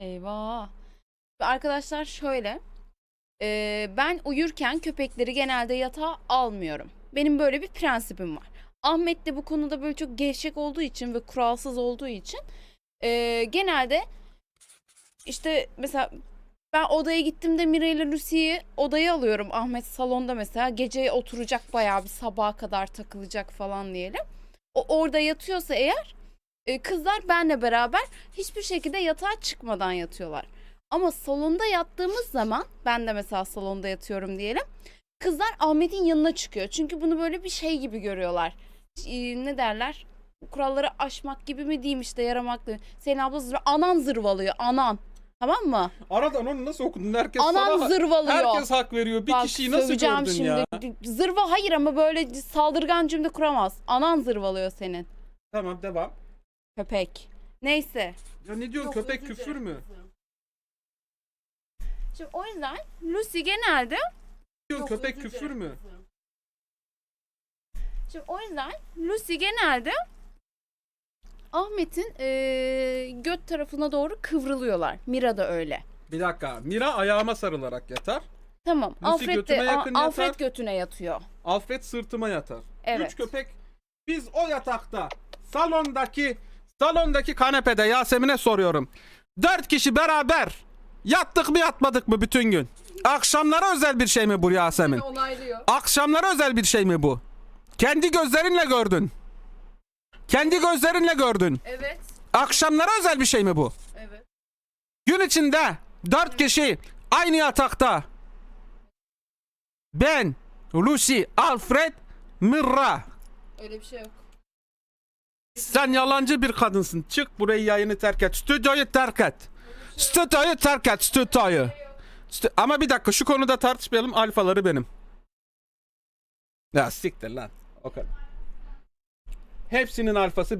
Eyvah. Arkadaşlar şöyle. e, ben uyurken köpekleri genelde yatağa almıyorum. Benim böyle bir prensibim var. Ahmet de bu konuda böyle çok gevşek olduğu için ve kuralsız olduğu için e, genelde işte mesela ben odaya gittiğimde Mira ile Lucy'yi odaya alıyorum. Ahmet salonda mesela gece oturacak bayağı bir sabaha kadar takılacak falan diyelim. O orada yatıyorsa eğer e, kızlar benle beraber hiçbir şekilde yatağa çıkmadan yatıyorlar. Ama salonda yattığımız zaman ben de mesela salonda yatıyorum diyelim. Kızlar Ahmet'in yanına çıkıyor. Çünkü bunu böyle bir şey gibi görüyorlar. E, ne derler? Kuralları aşmak gibi mi diyeyim işte yaramak da. Senin abla zırv anan zırvalıyor anan. Tamam mı? Aradan onu nasıl okudun? Herkes Anan sana zırvalıyor. Herkes hak veriyor. Bir Bak, kişiyi nasıl gördün şimdi. ya? Zırva hayır ama böyle saldırgan cümle kuramaz. Anan zırvalıyor senin. Tamam devam. Köpek. Neyse. Ya ne diyorsun köpek küfür mü? Şimdi o yüzden Lucy genelde Ne diyorsun köpek küfür mü? Şimdi o yüzden Lucy genelde Ahmet'in eee, göt tarafına doğru kıvrılıyorlar. Mira da öyle. Bir dakika. Mira ayağıma sarılarak yatar. Tamam. Lucy Alfred de götüme yakın A- Alfred yatar. götüne yatıyor. Alfred sırtıma yatar. Evet. Üç köpek. Biz o yatakta salondaki salondaki kanepede Yasemin'e soruyorum. Dört kişi beraber yattık mı yatmadık mı bütün gün? Akşamlara özel bir şey mi bu Yasemin? Onaylıyor. Akşamlara özel bir şey mi bu? Kendi gözlerinle gördün. Kendi gözlerinle gördün. Evet. Akşamlara özel bir şey mi bu? Evet. Gün içinde dört kişi aynı yatakta. Ben, Lucy, Alfred, Mira. Öyle bir şey yok. Sen yalancı bir kadınsın. Çık burayı yayını terk et. Stüdyoyu terk et. Stüdyoyu terk et. Stüdyoyu. Stü- Ama bir dakika şu konuda tartışmayalım. Alfaları benim. Ya siktir lan. O kadar. Hepsinin alfası benim.